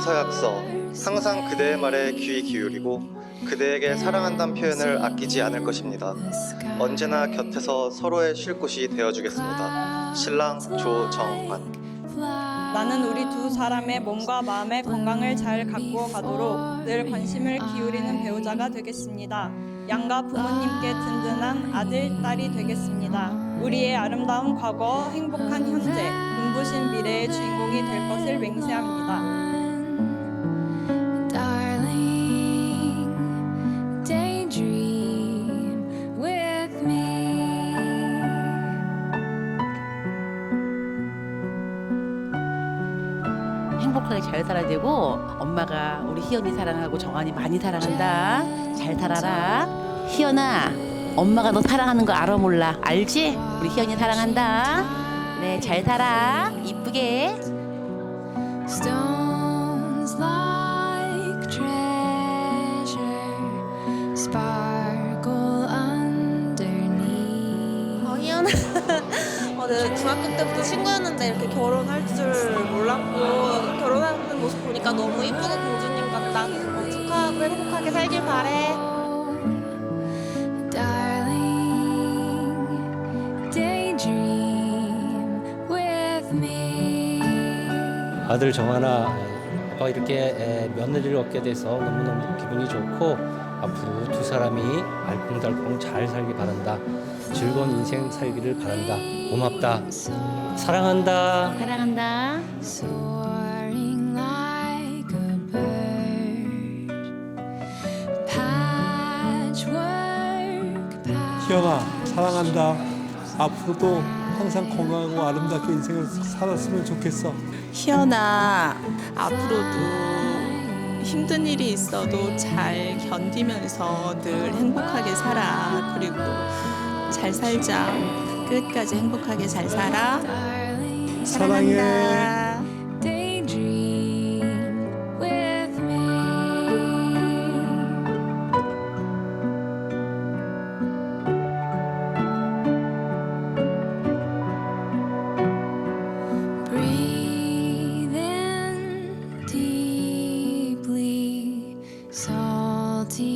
사랑약서 항상 그대의 말에 귀 기울이고 그대에게 사랑한다는 표현을 아끼지 않을 것입니다. 언제나 곁에서 서로의 쉴 곳이 되어주겠습니다. 신랑 조정환 나는 우리 두 사람의 몸과 마음의 건강을 잘 가꾸어 가도록 늘 관심을 기울이는 배우자가 되겠습니다. 양가 부모님께 든든한 아들, 딸이 되겠습니다. 우리의 아름다운 과거, 행복한 현재, 눈부신 미래의 주인공이 될 것을 맹세합니다. 행복하게 잘 살아야 되고 엄마가 우리 희연이 사랑하고 정한이 많이 사랑한다. 잘 살아라. 희연아, 엄마가 너 사랑하는 거 알아 몰라? 알지? 우리 희연이 사랑한다. 네, 잘 살아. 이쁘게. Stones like treasure sparkle underneath. 어, 희연아. 어, 내가 중학교 때부터 친구였는데 이렇게 결혼할 줄 몰랐고 결혼하는 모습 보니까 너무 이쁘고 공주님 같다. 어, 축하하고 행복하게 살길 바래. 아들 정하나 어, 이렇게 에, 며느리를 얻게 돼서 너무너무 기분이 좋고 앞으로 두 사람이 알콩달콩 잘 살기 바란다. 즐거운 인생 살기를 바란다. 고맙다. 사랑한다. 사랑한다. 희연아 사랑한다. 앞으로도 항상 건강하고 아름답게 인생을 살았으면 좋겠어. 희연아 앞으로도 힘든 일이 있어도 잘 견디면서 늘 행복하게 살아 그리고 잘 살자 끝까지 행복하게 잘 살아 사랑해. 사랑한다.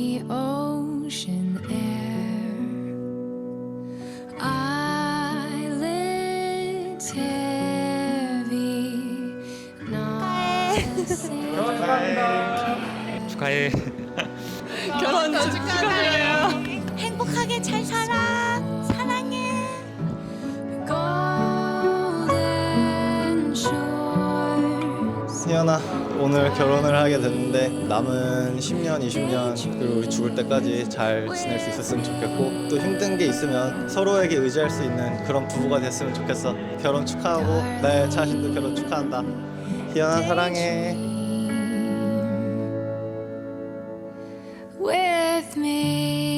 Salty ocean air. Eyelids heavy, not 축하해. 결혼 축하드려요. 행복하게 잘 살아. 희연아 오늘 결혼을 하게 됐는데 남은 10년 20년 그리고 우리 죽을 때까지 잘 지낼 수 있었으면 좋겠고 또 힘든 게 있으면 서로에게 의지할 수 있는 그런 부부가 됐으면 좋겠어. 결혼 축하하고 내 자신도 결혼 축하한다. 희연아 사랑해. With me.